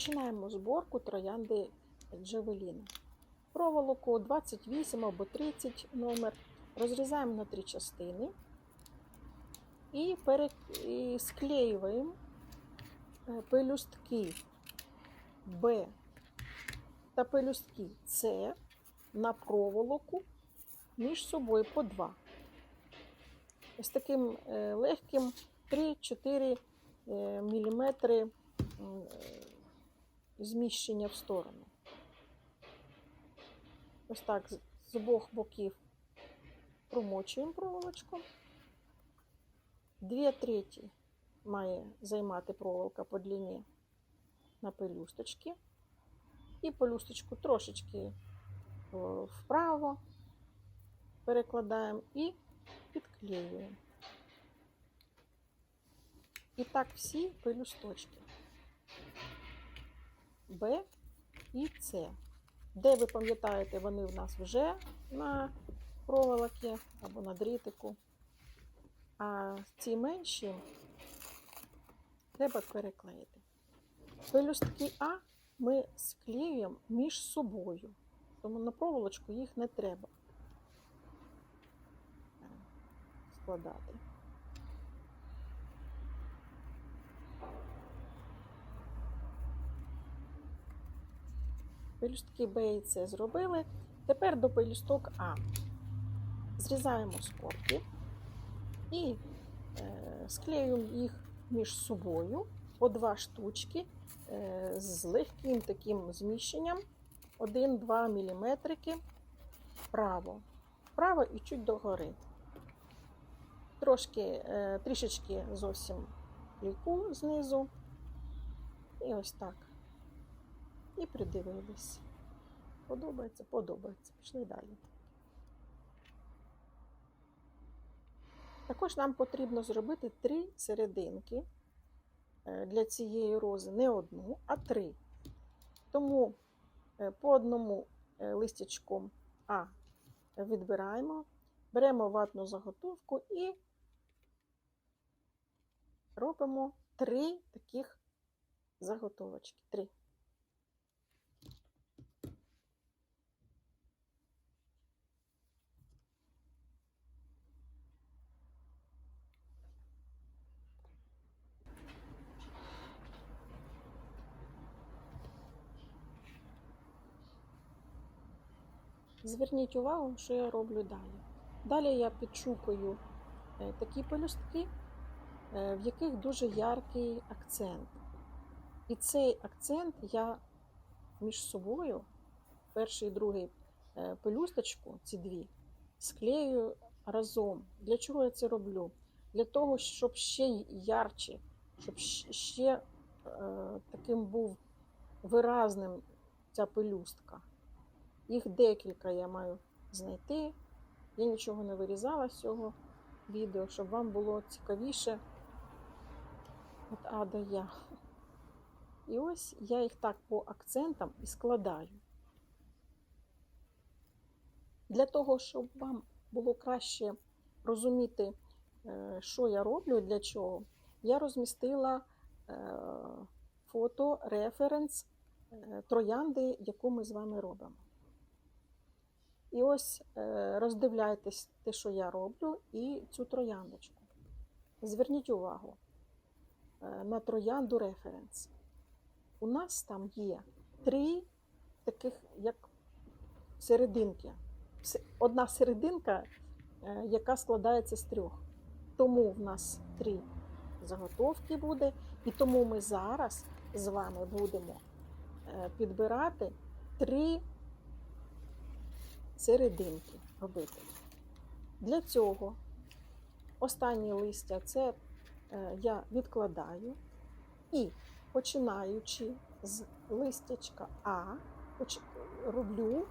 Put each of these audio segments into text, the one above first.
Починаємо зборку троянди Джавеліна. Проволоку 28 або 30 номер розрізаємо на три частини і, склеюємо е, пелюстки Б та пелюстки С на проволоку між собою по два. Ось таким е, легким 3-4 мм зміщення в сторону. Ось так з- обох боків промочуємо проволочку. Дві треті має займати проволока по длині на пелюсточки. І пелюсточку трошечки вправо перекладаємо і підклеюємо. І так всі пелюсточки. Б і С. Де ви пам'ятаєте, вони в нас вже на проволокі або на дрітику. А ці менші треба переклеїти. Пелюстки А ми склеюємо між собою, тому на проволочку їх не треба складати. Пелюстки Б і С зробили. Тепер до пелюсток А. Зрізаємо скобки і е, склеюємо їх між собою по два штучки е, з легким таким зміщенням 1-2 мм вправо. Вправо і чуть догори. Трошки, е, трішечки зовсім ліку знизу. І ось так. І придивились. Подобається, подобається. Пішли далі. Також нам потрібно зробити три серединки е, для цієї рози. Не одну, а три. Тому е, по одному е, листячком А відбираємо, беремо ватну заготовку і робимо три таких заготовочки. Три. Зверніть увагу, що я роблю далі. Далі я підшукую е, такі пелюстки, е, в яких дуже яркий акцент. І цей акцент я між собою, перший і другий е, пелюсточку, ці дві, склею разом. Для чого я це роблю? Для того, щоб ще ярче, щоб ще таким був виразним ця пелюстка. Їх декілька я маю знайти. Я нічого не вирізала з цього відео, щоб вам було цікавіше. От А до Я. І ось я їх так по акцентам і складаю. Для того, щоб вам було краще розуміти, е, що я роблю і для чого, я розмістила е, фото, референс е, троянди, яку ми з вами робимо. І ось е, роздивляйтесь те, що я роблю, і цю трояндочку. Зверніть увагу е, на троянду референс. У нас там є три таких, як серединки. Одна серединка, е, яка складається з трьох. Тому в нас три заготовки буде, і тому ми зараз з вами будемо підбирати три серединки робити. Для цього останнє листя це е, я відкладаю і починаючи з листячка А, роблю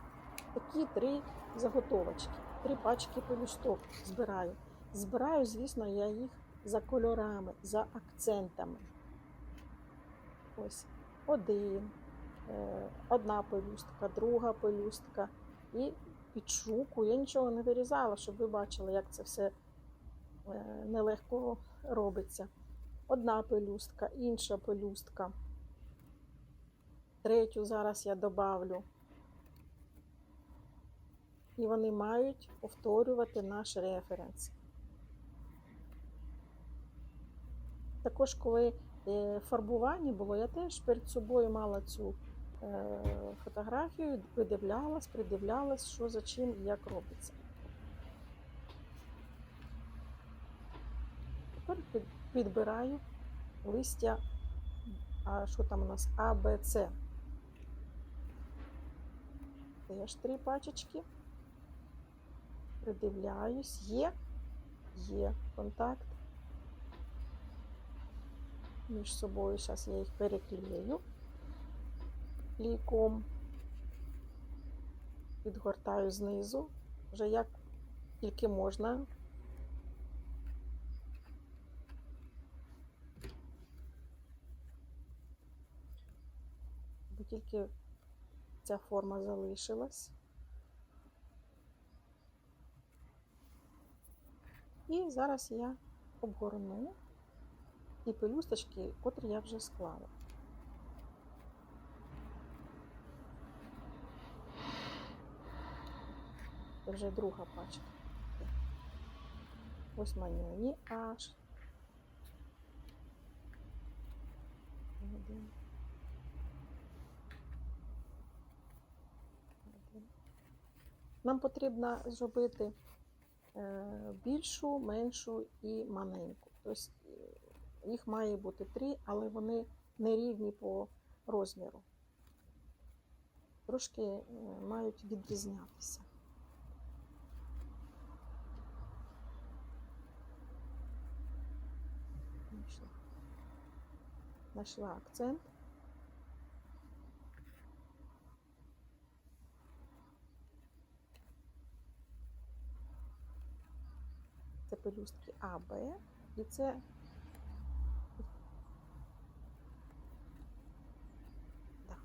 такі три заготовочки, три пачки пелюсток збираю. Збираю, звісно, я їх за кольорами, за акцентами. Ось один, е, одна пелюстка, друга пелюстка і підшуку. Я нічого не вирізала, щоб ви бачили, як це все е, нелегко робиться. Одна пелюстка, інша пелюстка. третю зараз я добавлю. І вони мають повторювати наш референс. Також, коли е, фарбування було, я теж перед собою мала цю фотографію, видивлялась, придивлялась, що за чим і як робиться. Тепер підбираю листя, а що там у нас? А, Б, С. Теж три пачечки. Придивляюсь. Є. Є контакт. Між собою зараз я їх переклею лійком. Підгортаю знизу, вже як тільки можна. Бо тільки ця форма залишилась. І зараз я обгорну ті пелюсточки, котрі я вже склала. Це вже друга пачка. Ось мені аж. Один. Один. Нам потрібно зробити е, більшу, меншу і маленьку. Тобто їх має бути три, але вони не рівні по розміру. Трошки е, мають відрізнятися. Знайшла акцент. Це пелюстки А, Б, і це да.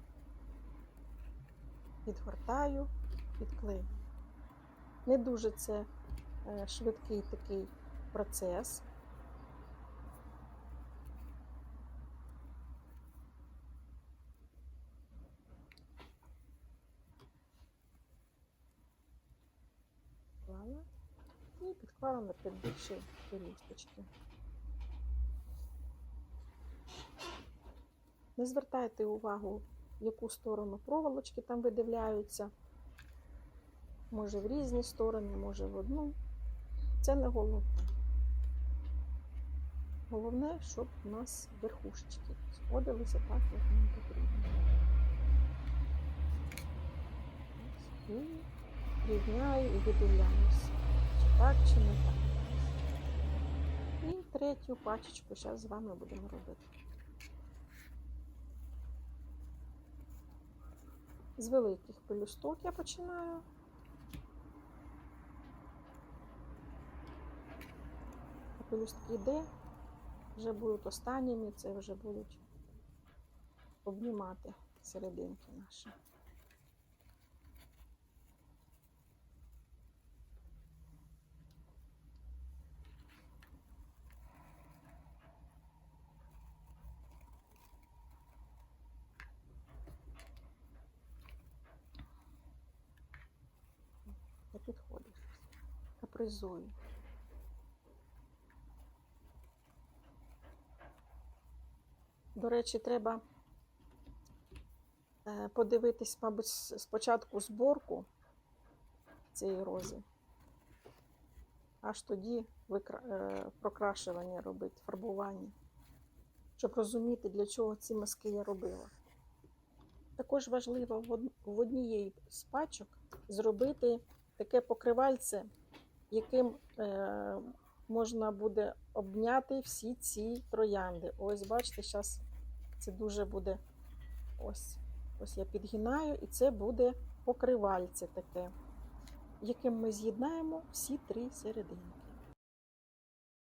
підгортаю, підклею. Не дуже це е, швидкий такий процес. Підклала і підклала на підбільші пелюсточки. Не звертайте увагу, в яку сторону проволочки там видивляються. Може в різні сторони, може в одну. Це не головне. Головне, щоб у нас верхушечки сходилися так, як нам потрібно. І рівняю і видивляюся, так. І третю пачечку зараз з вами будемо робити. З великих пелюсток я починаю. А пелюстки Д вже будуть останніми, це вже будуть обнімати серединки наші. Підходить. Капризую. До речі, треба е, подивитись, мабуть, спочатку зборку цієї рози, аж тоді е, прокрашування робити, фарбування, щоб розуміти, для чого ці маски я робила. Також важливо в однієї з пачок зробити таке покривальце, яким е, можна буде обняти всі ці троянди. Ось, бачите, зараз це дуже буде ось. Ось я підгинаю, і це буде покривальце таке, яким ми з'єднаємо всі три серединки.